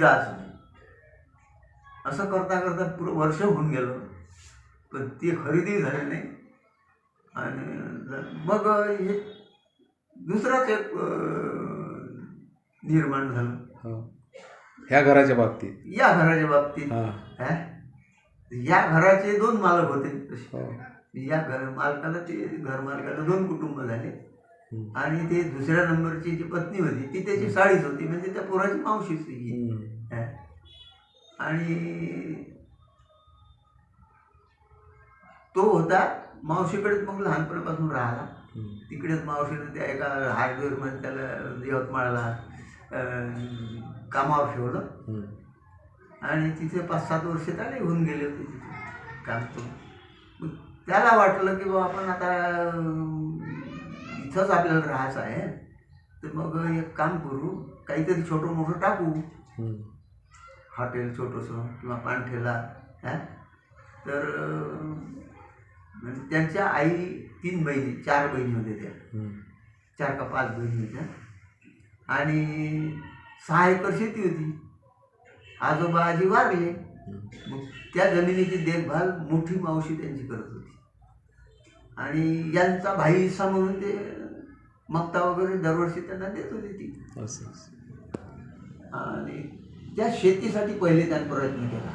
जायचं नाही असं करता करता पुरं वर्ष होऊन गेलं. पण ती खरेदी झाली नाही. आणि ज- मग हे दुसराच एक निर्माण झालं. हो. ह्या घराच्या बाबतीत. या घराच्या बाबतीत? या घराचे दोन मालक होते. हो. या घर मालकाला ते घर मालकाला दोन कुटुंब झाले. आणि ते दुसऱ्या नंबरची जी पत्नी होती ती त्याची साडीच होती. म्हणजे त्या पोराची मावशीच. आणि तो होता मावशीकडेच मग लहानपणापासून राहिला. तिकडेच मावशीने त्या एका हार्डवेअरमध्ये त्याला यवतमाळला कामावर ठेवलं. आणि तिथे पाच सात वर्ष त्याला होऊन गेले होते तिथे काम करून. त्याला वाटलं की बाबा आपण आता इथंच आपल्याला राहायचं आहे. तर मग एक काम करू काहीतरी छोटं मोठं टाकू. हॉटेल छोटंसं किंवा पानठेला हा? तर म्हणजे त्यांच्या आई तीन बहिणी चार बहिणी होत्या त्या. चार का पाच बहिणी होत्या. आणि सहा एकर शेती होती. आजोबा आजी वारले. मग त्या जमिनीची देखभाल मोठी मावशी त्यांची करत होती. आणि यांचा भाई हिस्सा म्हणून ते मक्ता वगैरे दरवर्षी त्यांना देत होती ती. आणि त्या शेतीसाठी पहिले त्याने प्रयत्न केला?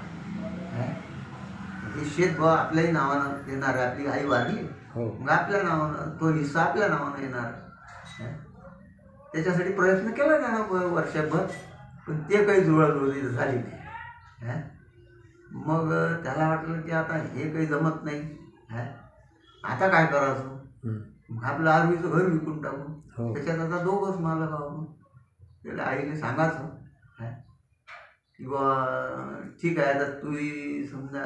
हे? शेत बा आपल्याही नावानं येणार आपली आई वारली. हो. मग आपल्या नावानं तो हिस्सा आपल्या नावानं येणार? त्याच्यासाठी प्रयत्न केला त्यानं वर्षभर. पण ते काही जुळाजुळी झाली नाही? मग त्याला वाटलं की आता हे काही जमत नाही? आता काय करायचं? आपलं आरवीचं घर विकून टाकू. हो. त्याच्यात आता दोघंच मालक आहोत. त्याला आईने सांगायचं. की बा ठीक आहे आता तू समजा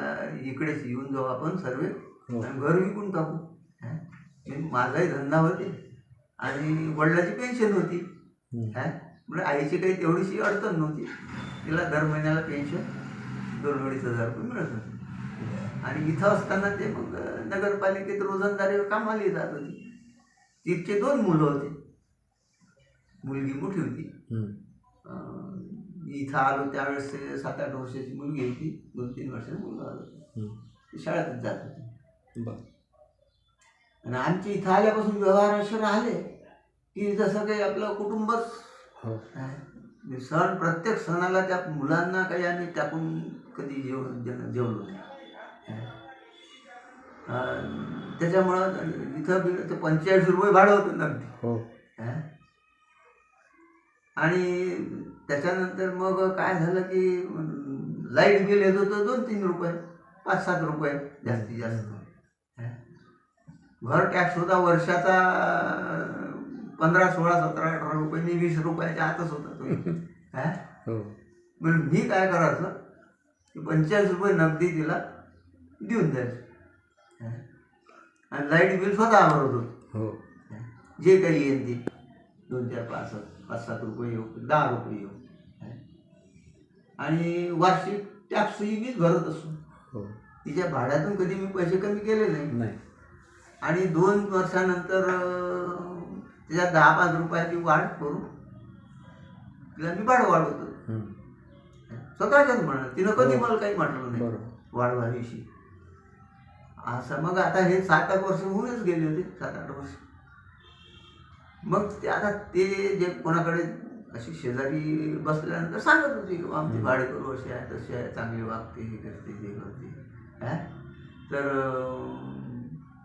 इकडेच येऊन जाऊ आपण सर्व. हो. आणि घर विकून टाकू? आणि माझाही धंदा होते. आणि वडिलाची पेन्शन होती. काय म्हणजे आईची काही तेवढीशी अडचण नव्हती. तिला दर महिन्याला पेन्शन दोन अडीच हजार रुपये मिळत होते. आणि इथं असताना ते मग नगरपालिकेत रोजंदारीवर कामाला जात होती. तिचे दोन मुलं होते. मुलगी मोठी होती. मी इथं आलो त्यावेळेस ते सात आठ वर्षाची मुलगी होती. दोन तीन वर्षाचा मुलगा होता. हम्म. ती शाळेतच जात होती. आणि आमच्या इथं आल्यापासून व्यवहार असे राहिले की जसं काही आपलं कुटुंबच हो. सण प्रत्येक सणाला त्या मुलांना काही आम्ही टाकून कधी जेव जेवलो नाही. त्याच्यामुळं इथं बी- ते पंचेचाळीस रुपये भाडं होतं नगदी. हं? आणि त्याच्यानंतर मग काय झालं की लाइट बिल येत होतं दोन तीन रुपये पाच सात रुपये जास्तीत जास्त. हं? घर टॅक्स होता वर्षाचा पंधरा सोळा सतरा अठरा रुपये आणि वीस रुपयाच्या आतच होता तो. हं? हो. म्हणून मी काय करायचं की पंचेचाळीस रुपये नगदी तिला देऊन द्यायचं? आणि लाइट बिल स्वतः भरत होतो. हो. जे काही येईल ते. दोन चार पाच सात पाच सात रुपये येऊ दहा रुपये येऊ आणि वार्षिक टॅक्सही मीच भरत असतो. हो. तिच्या भाड्यातून कधी मी पैसे कमी केले नाही. आणि दोन वर्षानंतर अं, त्याच्यात दहा पाच रुपयाची वाढ करून तिला मी भाडं वाढवतो. स्वतःच्याच म्हणा. तिनं कधी हो. मला काही म्हटलं नाही. वाढवावीशी. असं मग आता हे सात आठ वर्ष होऊनच गेले होते. सात आठ वर्ष. मग ते आता ते जे कोणाकडे अशी शेजारी बसल्यानंतर सांगत होती की आमची. भाडेकरू अशी आहे तशी आहे चांगली वागते हे करते ते करते हा? तर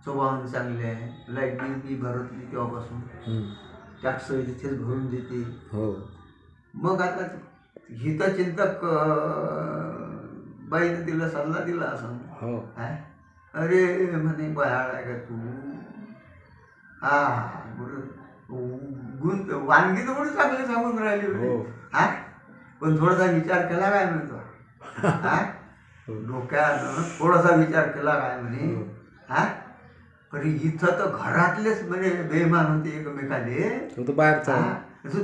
स्वभावाने चांगले आहे लाइट बिल बी भरत नाही तेव्हापासून. टॅक्स तिथेच भरून देते हो मग आता हितचिंतक बाईनं तिला सल्ला दिला असं हो? अरे म्हणे बयाळ आहे का तू हा बरं. गुण वानगी तर म्हणून चांगले सांगून राहिली म्हणे. हो. हा पण थोडासा विचार केला काय म्हणतो हा. डोक्यानं थोडासा विचार केला काय म्हणे हो. हा अरे इथं तर घरातलेच म्हणजे बेमान होते एकमेकाले तर बाहेरचा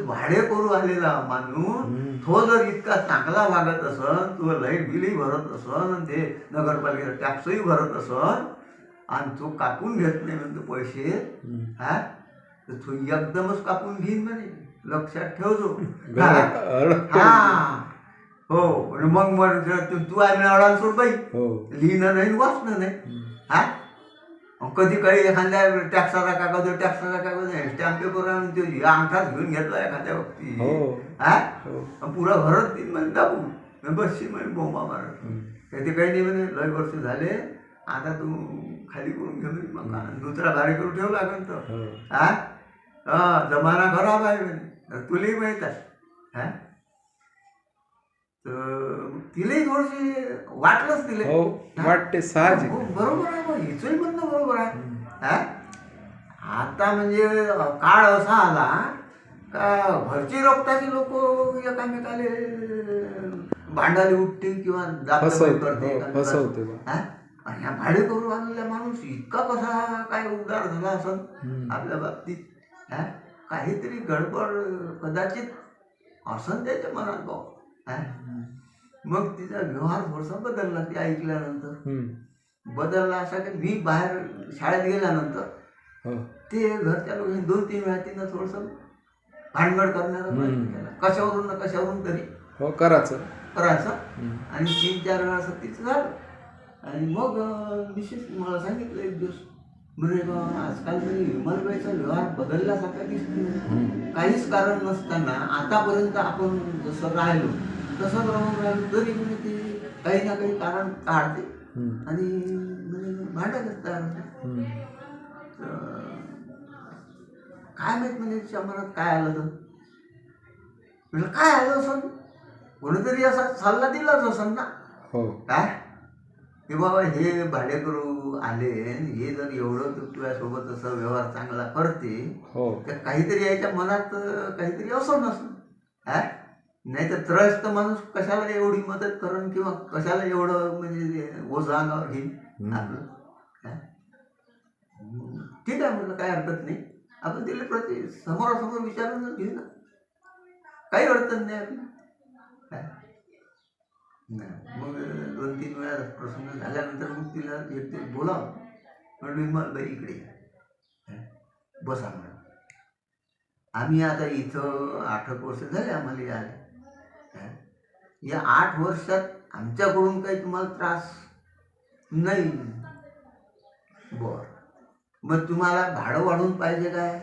भाडे करू आलेला माणूस. तो जर इतका चांगला वागत असन तुला लाइट बिलही भरत असन आणि ते नगरपालिकेचा टॅक्सही भरत असन आणि तो कापून घेत नाही म्हणतो पैसे. हा तर तो एकदमच कापून घेईन म्हणे. लक्षात ठेवतो घरात अड- हा. हो. आणि मग मग जर तू आम्ही अडाल सोड बाई. हो. लिहिणं नाही वाचणं नाही. हा? कधी काही एखाद्या टॅक्साचा कागद टॅक्साचा कागद नाही. स्टॅम्प पेपर आणून ते अंगठात घेऊन घेतला एखाद्या व्यक्ती. हो. हा? हो. पुरा घरात तीन म्हणे दाबून. बसशी म्हणे बोंबा मारत. हम्म. ते काही नाही म्हणे. लय वर्ष झाले. आता तू खाली करून घे म्हणे मग दुसरा भारी करून ठेवू लागेल तर हो. हा? हा जमाना खराब आहे म्हणे. तुलाही माहीत आहे. हा? तर तिलाही थोडीशी वाटलंच तिला. हो वाटते साहजिक. हो, बरोबर आहे मग हिचंही म्हणणं बरोबर आहे. हा? आता म्हणजे काळ असा आला का घरची रक्ताची लोक एकामेकाले भांडाले उठते किंवा करते आणि ह्या भाडे करून आणलेला माणूस इतका कसा काय उदार झाला असं हम्म. आपल्या बाबतीत हा? काहीतरी गडबड कदाचित असं त्याच्या मनात भाऊ? मग तिचा व्यवहार थोडासा बदलला ते ऐकल्यानंतर. बदलला असा की मी बाहेर शाळेत गेल्यानंतर हो ते घरच्या लोकांनी दोन तीन वेळा तिनं थोडंसं भानगड करण्याचा प्रयत्न. केला कशावरून ना कशावरून तरी हो करायचं करायचं. आणि तीन चार वेळा असं तिचं झालं आणि मग विशेष मला सांगितलं एक दिवस. म्हणे बा आजकाल तरी विमलबाईचा व्यवहार बदलल्यासारखा दिसतो. काहीच कारण नसताना आतापर्यंत आपण जसं राहिलो तसंच राहून राहिलो तरी म्हणजे ते काही ना काही कारण काढते. आणि म्हणजे भांडायलाच तयार काय माहीत म्हणजे तिच्या मनात काय आलं तर म्हणजे काय आलं असं कोणीतरी असा सल्ला दिलाच असं ना? हो. काय? की बाबा हे भाडेकरू आले हे जर एवढं तू तुझ्यासोबत असं व्यवहार चांगला करते हो. तर काहीतरी याच्या मनात काहीतरी असं नसं हा? नाही तर त्रयस्थ माणूस कशाला एवढी मदत करण किंवा कशाला एवढं म्हणजे ओझं अंगावर घेईन. आपलं. हा? ठीक आहे म्हटलं काय हरकत नाही. आपण तिला प्रति समोरासमोर विचारून घेऊ ना. काही अडचण नाही आपली. काय? नाही. मग दोन तीन वेळा प्रसंग झाल्यानंतर मग तिला एक ते बोलावं. मी मग बाई इकडे बसा म्हणून. आम्ही आता इथं आठ एक वर्ष झाले आम्हाला या या आठ वर्षात आमच्याकडून काही तुम्हाला त्रास नाही. बर. मग तुम्हाला भाडं वाढून पाहिजे काय?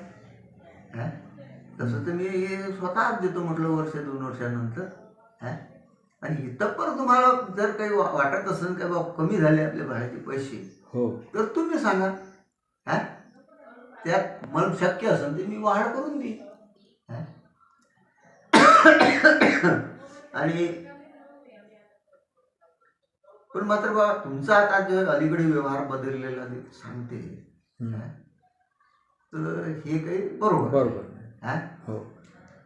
तसं तर मी हे स्वतःच देतो म्हटलं वर्ष दोन वर्षानंतर. हां? आणि इथं पण तुम्हाला जर काही वाटत असेल का बाबा कमी झाले आपले भाड्याचे पैसे हो. तर तुम्ही सांगा. हा? त्यात मला शक्य असेल ते मी वाढ करून देईन? आणि पण मात्र बा तुमचा आता जे अलीकडे व्यवहार बदललेला सांगते. हा? तर हे काही बरोबर. बरोबर. हा? हो.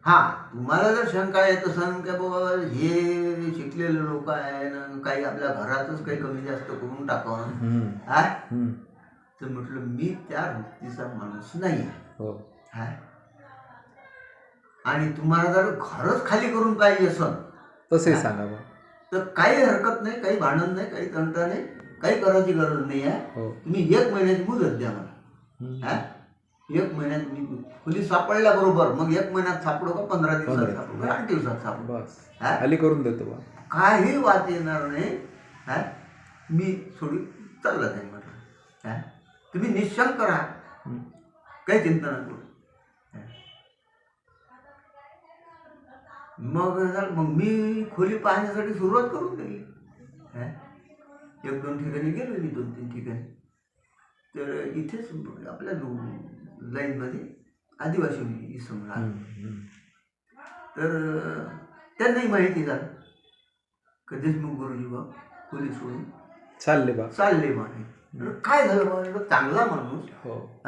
हा तुम्हाला जर शंका येत असेल का बाबा हे शिकलेले लोक आहे ना काही आपल्या घरातच काही कमी जास्त करून टाकावं. हा. तर म्हटलं मी त्या वृत्तीचा माणूस नाही. आहे. हो. हा? आणि तुम्हाला जर घरच खाली करून पाहिजे असन तसे सांगा बा तर काही हरकत नाही काही भांडण नाही काही तंटा नाही काही करायची गरज नाही आहे हो. तुम्ही एक महिन्याची मुदत द्या मला. हा? एक महिन्यात मी खोली सापडल्याबरोबर मग एक महिन्यात सापडू का? पंधरा दिवसात. सापडू का? आठ दिवसात सापडू. हा? खाली करून देतो बा. काही वाद येणार नाही. हा? मी सोडून चाललं नाही म्हटलं. हा? तुम्ही निशंक राहा. हम्म. काही चिंता नको. हा. मग झालं मग मी खोली पाहण्यासाठी सुरुवात करून दिली. हा. एक दोन ठिकाणी गेलो मी दोन तीन ठिकाणी. तर इथेच आपल्या लाईनमध्ये आदिवासी. हम्म. हम्म. तर त्यांनाही माहिती झालं का देशमुख गुरुजी बा खोली सोडून चालले बा. चालले म्हणे तर काय झालं बा? चांगला माणूस हो.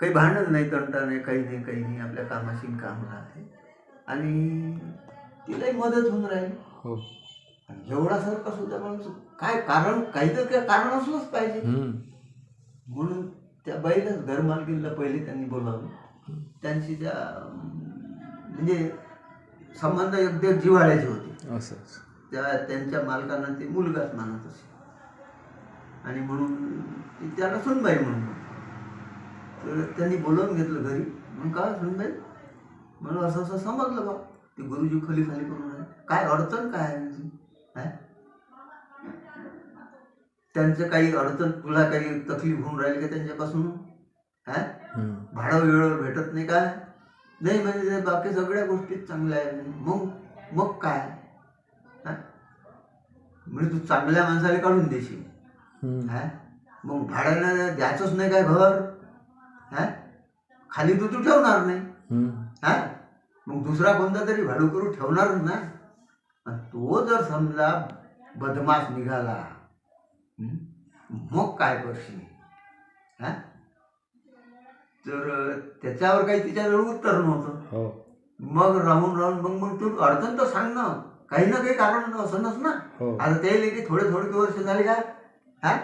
काही भांडण नाही तंटा नाही काही नाही काही नाही. आपल्या कामाशी काम राहते. आणि तिलाही मदत होऊन राहील. हो. आणि एवढा सारखा सुद्धा माणूस काय कारण काहीतरी काय कारण असलंच पाहिजे. म्हणून त्या बाईलाच घरमालकीला पहिले त्यांनी बोलावलं. त्यांची त्या म्हणजे संबंध अगदी जिव्हाळ्याचे होते. त्या त्यांच्या मालकांना ते मुलगाच मानत असे. आणि म्हणून ती त्याला सुनबाई म्हणून तर त्यांनी बोलावून घेतलं घरी. मग का सुनबाई? मला असं असं समजलं बा. ते गुरुजी खाली खाली करून काय अडचण काय आहे त्यांचं काही अडचण तुला काही तकलीफ होऊन राहिली का त्यांच्यापासून? हम्म. भाडं वेळेवर भेटत नाही काय नाही म्हणजे बाकी सगळ्या गोष्टीत चांगल्या आहेत. मग मग काय? हा? म्हणजे तू चांगल्या माणसाला काढून देशील. हा? मग भाड्यानं द्यायचंच नाही काय घर? हा? खाली तू तू ठेवणार नाही. हा? मग दुसरा कोणता तरी भाडू करू ठेवणारच ना. तो जर समजा बदमाश निघाला हं, मग काय करशील हा? तर त्याच्यावर काही तिच्याजवळ उत्तर नव्हतं. हो. मग राहून राहून मग मग तू अडचण तर सांग ना. काही ना काही कारण असणच ना. हो. आता ते की थोडे थोडे वर्ष झाले का? हा?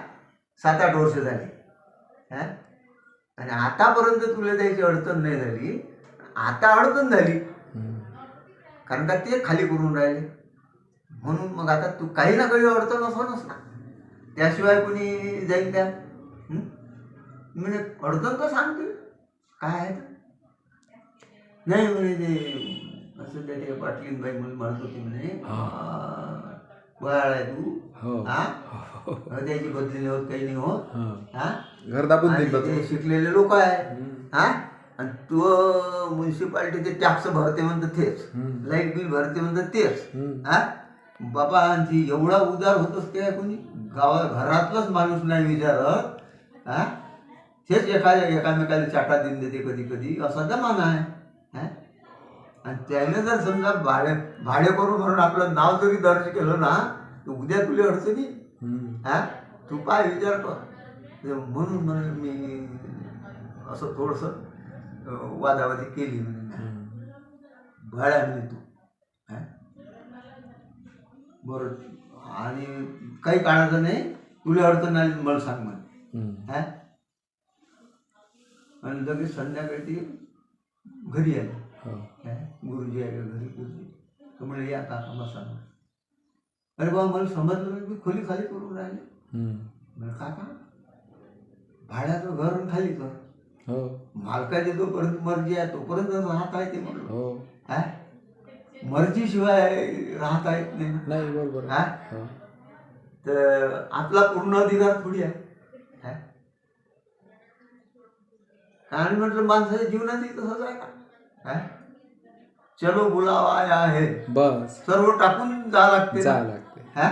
सात आठ वर्ष झाली. हा? आणि आतापर्यंत तुला त्याची अडचण नाही झाली. आता अडचण झाली. कारण का ते खाली करून राहिले. म्हणून मग आता तू काही ना काही अडचण असणच ना. त्याशिवाय कोणी जाईल त्या? म्हणजे अडचण तर सांगते काय आहे ते? नाही म्हणे ते असं त्या ते पाटलीन बाई मला म्हणत होती म्हणे हा. बाळ आहे तू हो हा हो. त्याची बदली नाही होत काही नाही होत हा. हा घर दाबून शिकलेले लोक आहे. हा आणि तू म्युन्सिपाल्टीचे टॅक्स भरते म्हणतं तेच. लाइट बिल भरते म्हणतं तेच. हा बाबा एवढा उदार होत असते का कोणी गावा घरातलाच माणूस नाही विचारत हा तेच एखाद्या एकामेकाला चाटा देऊन देते कधी कधी असा जमाना आहे हा? आणि त्याने जर समजा भाडे भाडे करून म्हणून आपलं नाव जरी दर्ज केलं ना तर उद्या तुला अडचणी. हा तू काय विचार कर म्हणून म्हणे मी असं थोडंसं वादावादी केली म्हणे हम्म. भाड्या तू? बरं आणि काही काळाचं नाही तुला अडचण आली तर मला सांग म्हणे. हा? आणि लगेच संध्याकाळी ती घरी आली. हो. काय गुरुजी आहे घरी गुरुजी तर म्हणे या काका बसा म्हणे. अरे बाबा मला समजलं नाही मी खोली खाली करून राहिले. म्हणजे काका भाड्याचं घर आणि खाली कर. हो. मालकाची जोपर्यंत मर्जी आहे तोपर्यंत राहता येते म्हणून. हो. काय मर्जीशिवाय राहता येत नाही बरोबर हा? तर आपला पूर्ण अधिकार थोडी आहे काय? आणि म्हटलं माणसाच्या जीवनातही तसंच आहे का? चलो बुलावा आहे बस सर्व टाकून जा लागते जा. लागते हा?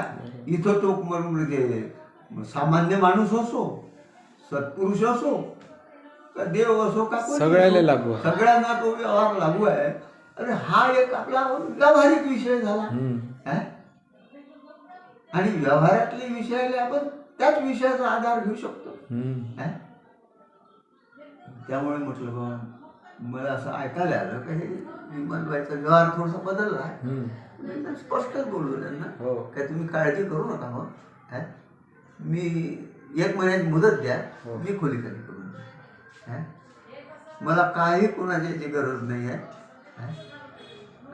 इथं तो ते सामान्य माणूस असो सत्पुरुष असो का देव असो का सगळ्याला लागू. सगळ्यांना तो व्यवहार लागू आहे अरे हा एक आपला व्यावहारिक विषय झाला. हा? आणि व्यवहारातले विषयाले आपण त्याच विषयाचा आधार घेऊ शकतो. हा? त्यामुळे म्हटलं बा मला असं ऐकायला आलं का हे विमानबाईचा व्यवहार थोडासा बदलला आहे स्पष्टच बोललो त्यांना हो काय तुम्ही काळजी करू नका मग हा? मी एक महिन्याची मुदत द्या हो. मी खोली खाली करून? मला काही कोणाची गरज नाही आहे?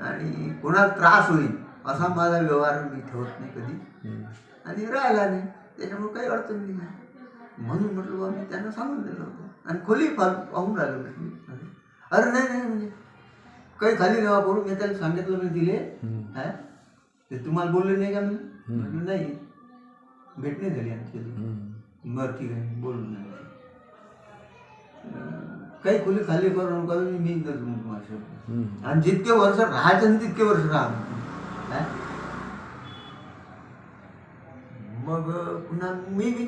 आणि कोणाला त्रास होईल असा माझा व्यवहार मी ठेवत नाही कधी. आणि राहिला नाही त्याच्यामुळे काही अडचण नाही. म्हणून म्हटलं बा मी त्यांना सांगून दिलं होतं आणि खोली पाह पाहून राहिलो म्हटलं अरे नाही नाही म्हणजे काही खाली नवा करून मी त्याला सांगितलं मी दिले. हा? ते तुम्हाला बोलले नाही का मी. म्हटलं नाही भेट नाही झाली आमची. बरं ठीक आहे बोलून नाही काही खोली खाली करून करून मी माझ्या. आणि जितके वर्ष राहायचं ना तितके वर्ष राहा? मग पुन्हा मी विचार